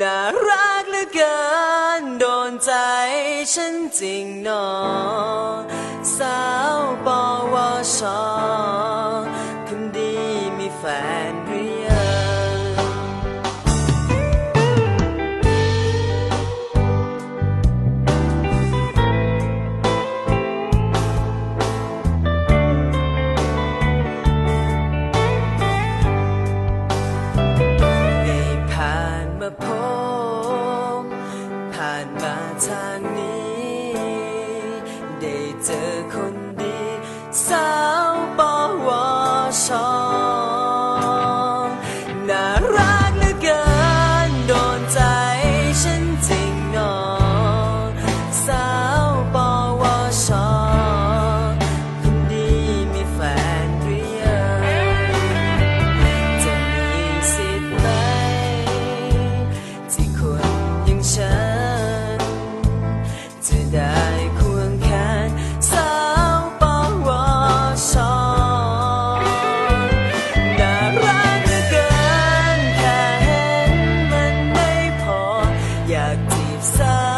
น่ารักเหลือเกินโดนใจฉันจริงหนอ สาวปอ radioaktiv sa